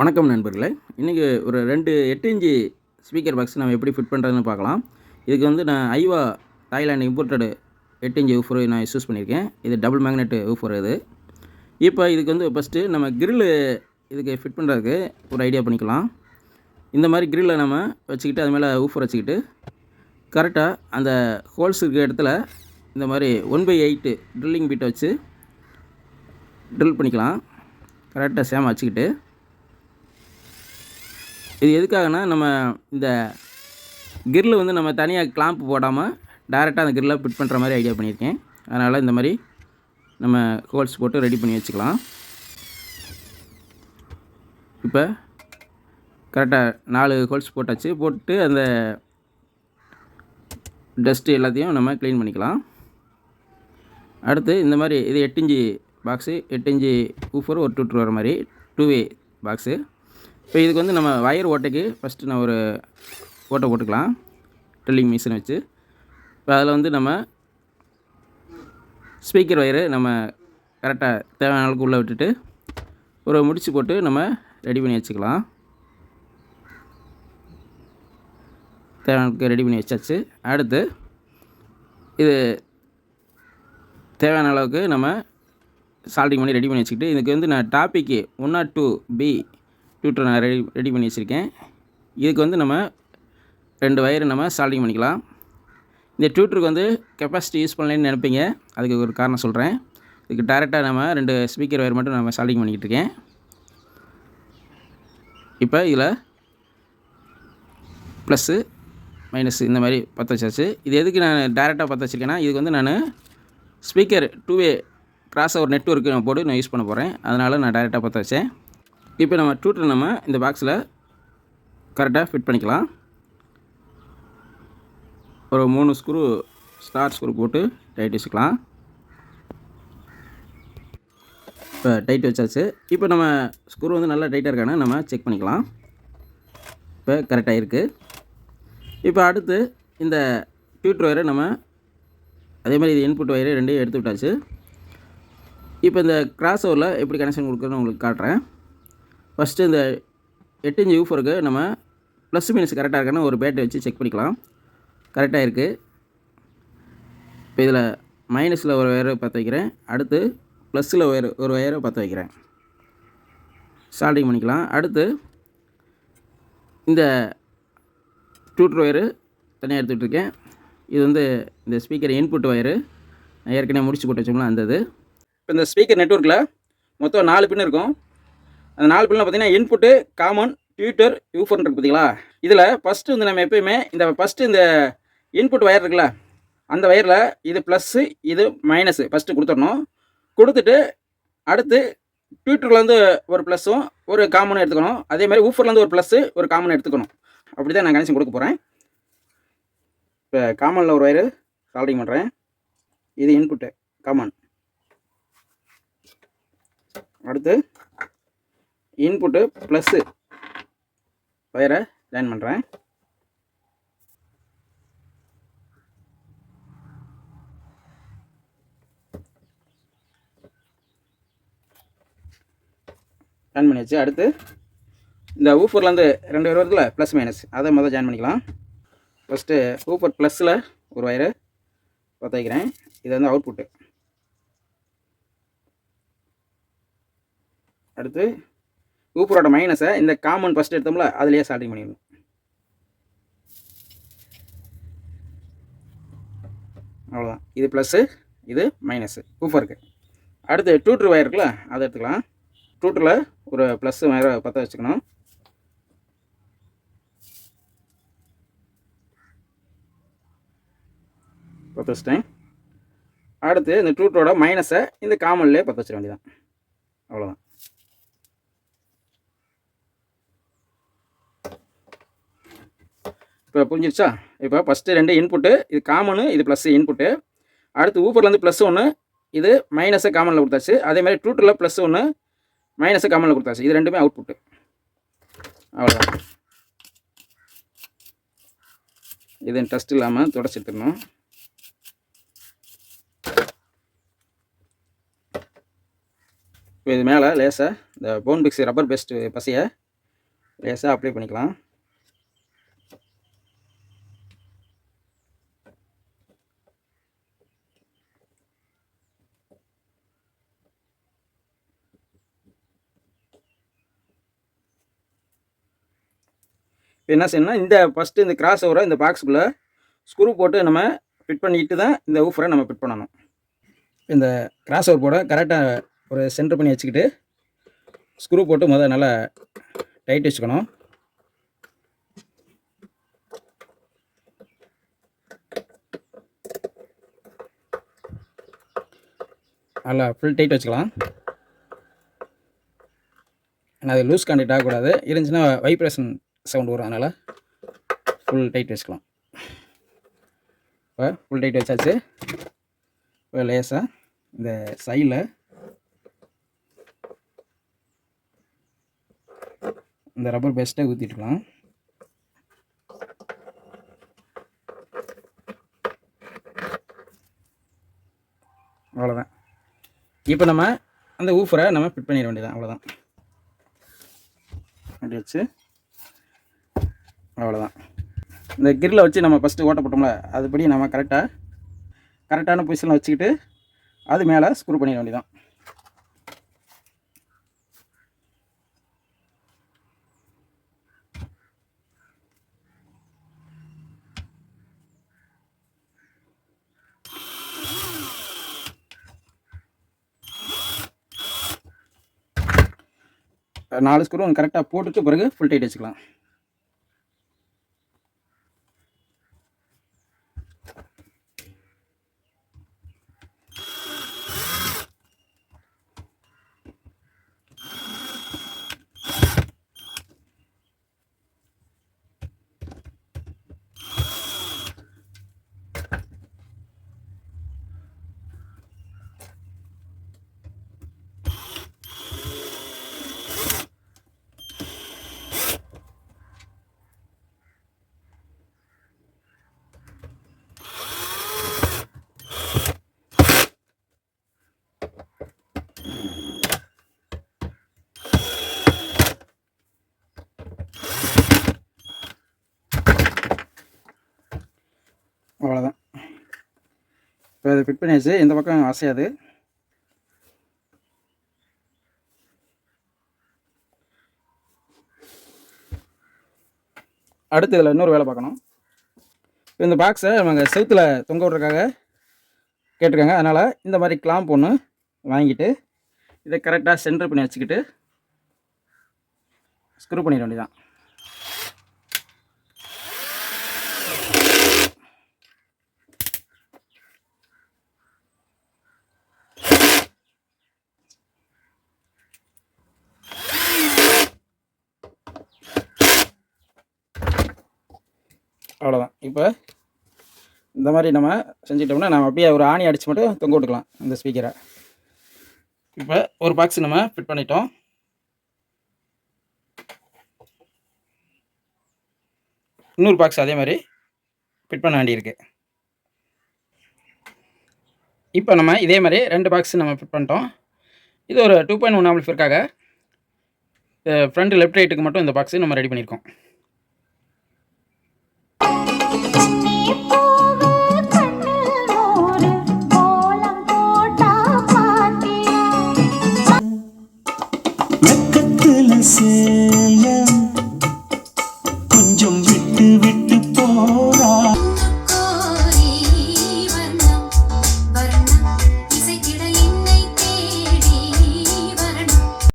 வணக்கம் நண்பர்களே. இன்றைக்கி ஒரு ரெண்டு எட்டு இன்ச்சு ஸ்பீக்கர் பாக்ஸ் நம்ம எப்படி ஃபிட் பண்ணுறதுன்னு பார்க்கலாம். இதுக்கு வந்து நான் ஐவா தாய்லாண்ட் இம்போர்ட்டடு எட்டு இன்ச்சு ஊஃபர் நான் யூஸ் பண்ணியிருக்கேன். இது டபுள் மேக்னெட் ஊஃபர் இது. இப்போ இதுக்கு வந்து ஃபஸ்ட்டு நம்ம கிரில்லு இதுக்கு ஃபிட் பண்ணுறதுக்கு ஒரு ஐடியா பண்ணிக்கலாம். இந்த மாதிரி கிரில்லை நம்ம வச்சுக்கிட்டு அது மேலே ஊஃபர் வச்சுக்கிட்டு கரெக்டாக அந்த ஹோல்ஸ் இருக்கிற இடத்துல இந்த மாதிரி ஒன் பை எயிட்டு ட்ரில்லிங் பீட்டை வச்சு ட்ரில் பண்ணிக்கலாம். கரெக்டாக சேமாக வச்சுக்கிட்டு இது எதுக்காகனா நம்ம இந்த கிரில் வந்து நம்ம தனியாக கிளாம்ப் போடாமல் டேரெக்டாக அந்த கிரில்லை ஃபிட் பண்ணுற மாதிரி ஐடியா பண்ணியிருக்கேன். அதனால் இந்த மாதிரி நம்ம ஹோல்ஸ் போட்டு ரெடி பண்ணி வச்சுக்கலாம். இப்போ கரெக்டாக நாலு ஹோல்ஸ் போட்டாச்சு. போட்டு அந்த டஸ்ட்டு எல்லாத்தையும் நம்ம க்ளீன் பண்ணிக்கலாம். அடுத்து இந்த மாதிரி இது எட்டு இஞ்சி பாக்ஸு எட்டு இஞ்சி ஊஃபர் ஒரு டூட்ரு வர மாதிரி டூ வே பாக்ஸு இப்போ இதுக்கு வந்து நம்ம வயர் ஓட்டைக்கு ஃபஸ்ட்டு நான் ஒரு ஓட்டை போட்டுக்கலாம். ட்ரில்லிங் மிஷின் வச்சு. இப்போ அதில் வந்து நம்ம ஸ்பீக்கர் வயரு நம்ம கரெக்டாக தேவையான அளவுக்கு உள்ளே விட்டுட்டு ஒரு முடிச்சு போட்டு நம்ம ரெடி பண்ணி வச்சுக்கலாம். தேவையான அளவுக்கு ரெடி பண்ணி வச்சாச்சு. அடுத்து இது தேவையான அளவுக்கு நம்ம சால்டிங் பண்ணி ரெடி பண்ணி வச்சுக்கிட்டு இதுக்கு வந்து நான் topic one not two B tutor நான் ரெடி ரெடி பண்ணி வச்சுருக்கேன். இதுக்கு வந்து நம்ம ரெண்டு வயர் நம்ம சால்டிங் பண்ணிக்கலாம். இந்த டியூட்டருக்கு வந்து கெப்பாசிட்டி யூஸ் பண்ணலன்னு நினைப்பீங்க. அதுக்கு ஒரு காரணம் சொல்கிறேன் இதுக்கு டேரெக்டாக நம்ம ரெண்டு ஸ்பீக்கர் வயர் மட்டும் நம்ம சால்டிங் பண்ணிக்கிட்டு இருக்கேன். இப்போ இதில் ப்ளஸ்ஸு மைனஸ் இந்த மாதிரி பற்ற வச்சாச்சு. இது எதுக்கு நான் டேரெக்டாக பற்ற வச்சுருக்கேன்னா இதுக்கு வந்து நான் speaker two way crossover network நான் போட்டு நான் யூஸ் பண்ண போகிறேன் அதனால் நான் டேரெக்டாக பற்ற வச்சேன். இப்போ நம்ம டூட்டர் நம்ம இந்த பாக்ஸில் கரெக்டாக ஃபிட் பண்ணிக்கலாம். ஒரு மூணு ஸ்க்ரூ ஸ்டார் ஸ்க்ரூ போட்டு டைட் வச்சுக்கலாம். இப்போ டைட் வச்சாச்சு. இப்போ நம்ம ஸ்க்ரூ வந்து நல்லா டைட்டாக இருக்கானு நம்ம செக் பண்ணிக்கலாம். இப்போ கரெக்டாக இருக்குது இப்போ அடுத்து இந்த டியூட்டர் ஒயரை நம்ம அதே மாதிரி இது இன்புட் ஒயரு ரெண்டையும் எடுத்து விட்டாச்சு. இப்போ இந்த கிராஸ் ஓவரில் எப்படி கனெக்ஷன் கொடுக்குறதுன்னு உங்களுக்கு காட்டுறேன். ஃபஸ்ட்டு இந்த எட்டு இன்ச்சு ஊஃபருக்கு நம்ம ப்ளஸ் மைனஸ் கரெக்டாக இருக்கான்னு ஒரு பேட்டை வச்சு செக் பண்ணிக்கலாம். கரெக்டாக இருக்குது இப்போ இதில் மைனஸில் ஒரு ஒயரை பற்ற வைக்கிறேன். அடுத்து ப்ளஸில் ஒயர் ஒரு ஒயரை பற்ற வைக்கிறேன். சால்டிங் பண்ணிக்கலாம். அடுத்து இந்த டூட்ரு ஒயரு தனியாக எடுத்துகிட்ருக்கேன் இது வந்து இந்த ஸ்பீக்கர் இன்புட் ஒயரு ஏற்கனவே முடிச்சு போட்டு வச்சோம்னா அந்த இது. இப்போ இந்த ஸ்பீக்கர் நெட்ஒர்க்கில் மொத்தம் நாலு பின் இருக்கும். அந்த நாலு பின்னில் பார்த்தீங்கன்னா இன்புட்டு காமன் ட்விட்டர் யூஃபோன் இருக்குது பார்த்தீங்களா இதில் ஃபஸ்ட்டு வந்து நம்ம எப்பயுமே இந்த ஃபஸ்ட்டு இந்த இன்புட் ஒயர் இருக்குல்ல அந்த ஒயரில் இது ப்ளஸ்ஸு இது மைனஸு ஃபஸ்ட்டு கொடுத்துடணும். கொடுத்துட்டு அடுத்து ட்விட்டர்லேருந்து ஒரு ப்ளஸ்ஸும் ஒரு காமனும் எடுத்துக்கணும். அதே மாதிரி ஊஃபர்லேருந்து ஒரு ப்ளஸ்ஸு ஒரு காமன் எடுத்துக்கணும். அப்படி தான் நான் கனெக்ஷன் கொடுக்க போகிறேன் இப்போ காமனில் ஒரு ஒயரு சால்டிங் பண்ணுறேன் இது இன்புட்டு காமன் அடுத்து இன்புட்டு ப்ளஸ்ஸு ஒயரை ஜாயின் பண்ணுறேன் ஜாயின் பண்ணியாச்சு. அடுத்து இந்த ஊஃபர்லேருந்து ரெண்டு பேர் வருதுல ப்ளஸ் மைனஸ் அதை மொதல் ஜாயின் பண்ணிக்கலாம். ஃபஸ்ட்டு ஊஃபர் ப்ளஸில் ஒரு ஒயரு பற்ற வைக்கிறேன் இது வந்து அவுட்புட்டு அடுத்து ஊப்பரோட மைனஸை இந்த காமன் ஃபஸ்ட் எடுத்தோம்ல அதுலேயே ஸ்டார்டிங் பண்ணிடணும். அவ்வளோதான் இது ப்ளஸ்ஸு இது மைனஸு ஊஃபருக்கு அடுத்து டூட்ரு வயர் இருக்குல்ல அதை எடுத்துக்கலாம். டூட்டரில் ஒரு ப்ளஸ்ஸு வயரை பற்ற வச்சுக்கணும். பற்ற வச்சிட்டேன். அடுத்து இந்த டூட்டரோட மைனஸை இந்த காமன்லேயே பற்ற வச்சிட வேண்டியதான் அவ்வளோதான் இப்போ புரிஞ்சிருச்சா? இப்போ ஃபஸ்ட்டு ரெண்டு இன்புட்டு இது காமனு இது ப்ளஸ்ஸு இன்புட்டு அடுத்து ஊப்பர்லேருந்து ப்ளஸ் ஒன்று இது மைனஸை காமனில் கொடுத்தாச்சு. அதேமாதிரி டூட்டரில் ப்ளஸ் ஒன்று மைனஸை காமனில் கொடுத்தாச்சு. இது ரெண்டுமே அவுட்புட்டு அவ்வளோதான் இது டஸ்ட் இல்லாமல் தொடச்சி எடுத்துக்கணும் இப்போ இது மேலே லேசாக இந்த போன் பிக்ஸ் ரப்பர் பெஸ்ட்டு பசையை லேசாக அப்ளை பண்ணிக்கலாம். என்ன செய்யணும்னா இந்த ஃபஸ்ட்டு இந்த கிராஸ் ஓவரை இந்த பாக்ஸுக்குள்ளே ஸ்க்ரூ போட்டு நம்ம ஃபிட் பண்ணிட்டு தான் இந்த ஊஃபரை நம்ம ஃபிட் பண்ணணும். இந்த கிராஸ் ஓவர் போட கரெக்டாக ஒரு சென்டர் பண்ணி வச்சுக்கிட்டு ஸ்க்ரூ போட்டு முதல்ல நல்லா டைட் வச்சுக்கணும். நல்லா ஃபுல் டைட் வச்சுக்கலாம். ஆனால் அது லூஸ் கான்டாக்ட் ஆகக்கூடாது. இருந்துச்சுன்னா வைப்ரேஷன் சவுண்ட் வரும் அதனால் ஃபுல் டைட் வச்சுக்கலாம். இப்போ ஃபுல் டைட் வச்சாச்சு. இப்போ லேசாக இந்த சைடில் இந்த ரப்பர் பேஸ்ட்டை ஊற்றிட்டுக்கலாம் அவ்வளோதான் இப்போ நம்ம அந்த ஊஃபரை நம்ம ஃபிட் பண்ணிட வேண்டியதான் அவ்வளோதான் அப்படி வச்சு அவ்வளோதான் இந்த கிரில் வச்சு நம்ம ஃபஸ்ட்டு ஓட்ட போட்டோம்ல அதுபடி நம்ம கரெக்டாக கரெக்டான பொசிஷனில் வச்சுக்கிட்டு அது மேலே ஸ்க்ரூ பண்ணிட வேண்டியதான் நாலு ஸ்க்ரூ கரெக்டாக போட்டுட்டு பிறகு ஃபுல் டைட் வச்சுக்கலாம் அவ்வளோதான் இப்போ அதை ஃபிட் பண்ணியாச்சு. இந்த பக்கம் அசையாது அடுத்து இதில் இன்னொரு வேலை பார்க்கணும். இப்போ இந்த பாக்ஸை அவங்க செவுத்தில் தொங்க விட்றதுக்காக கேட்டிருக்காங்க. அதனால் இந்த மாதிரி கிளாம்ப் ஒன்று வாங்கிட்டு இதை கரெக்டாக சென்டர் பண்ணி வச்சுக்கிட்டு ஸ்க்ரூ பண்ணிட வேண்டியதான் அவ்வளோதான் இப்போ இந்த மாதிரி நம்ம செஞ்சிட்டோம்னா நம்ம அப்படியே ஒரு ஆணி அடித்து மட்டும் தொங்க விட்டுக்கலாம் இந்த ஸ்பீக்கரை இப்போ ஒரு பாக்ஸ் நம்ம ஃபிட் பண்ணிட்டோம். இன்னொரு பாக்ஸ் அதே மாதிரி ஃபிட் பண்ண வேண்டியிருக்கு. இப்போ நம்ம இதே மாதிரி ரெண்டு பாக்ஸ் நம்ம ஃபிட் பண்ணிட்டோம். இது ஒரு டூ பாயிண்ட் ஒன் ஆம்பிள்ஃபருக்காக ஃப்ரண்ட் லெஃப்ட் ரைட்டுக்கு மட்டும் இந்த பாக்ஸு நம்ம ரெடி பண்ணியிருக்கோம். せ